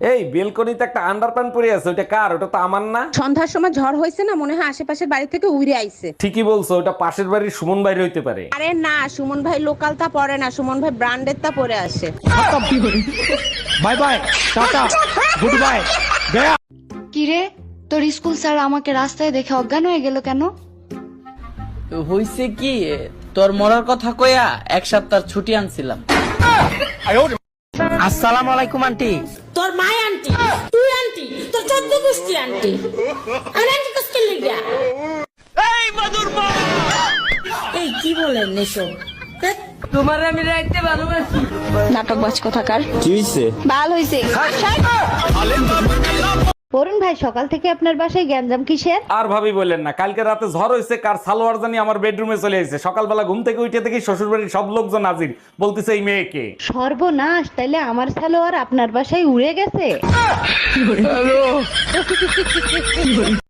এই বেলকনিতে একটা আন্ডারপ্যান্ট পরে আছে ওটা কার? ওটা তো আমার না। সন্ধ্যার সময় ঝড় হয়েছে না মনে হয় আশেপাশের বাড়ি থেকে উড়ে আইছে। ঠিকই বলছো ওটা পাশের বাড়ির সুমন বাইরে হইতে পারে। আরে না সুমন ভাই লোকাল তা পরে না সুমন ভাই ব্র্যান্ডের তা পরে আসে। Bye bye tata goodbye গয়া কিরে তোর স্কুল স্যার আমাকে রাস্তায় দেখে অজ্ঞান হয়ে গেল কেন? হইছে কি তোর মরার কথা কয়া এক সপ্তাহ ছুটি আনছিলাম। আসসালামু আলাইকুম আন্টি। তোর মা আন্টি তুই আন্টি তোর চোদ্দ গোষ্ঠী আন্টি। আর আন্টি কষ্ট লিগা। এই কি বলেন এসব? তোমার আমি রাখতে ভালোবাসি। নাটক বাজ কথাকার? কি হইছে? ভালো হইছে। অরুণ ভাই সকাল থেকে আপনার বাসায় গ্যাঞ্জাম কিসের? আর ভাবি বললেন না কালকে রাতে ঝড় হয়েছে কার সালোয়ার জানি আমার বেডরুমে চলে এসেছে সকালবেলা ঘুম থেকে উঠে দেখি শ্বশুর বাড়ির সব লোকজন হাজির বলতেছে এই মেয়েকে। সর্বনাশ তাইলে আমার সালোয়ার আপনার বাসায় উড়ে গেছে?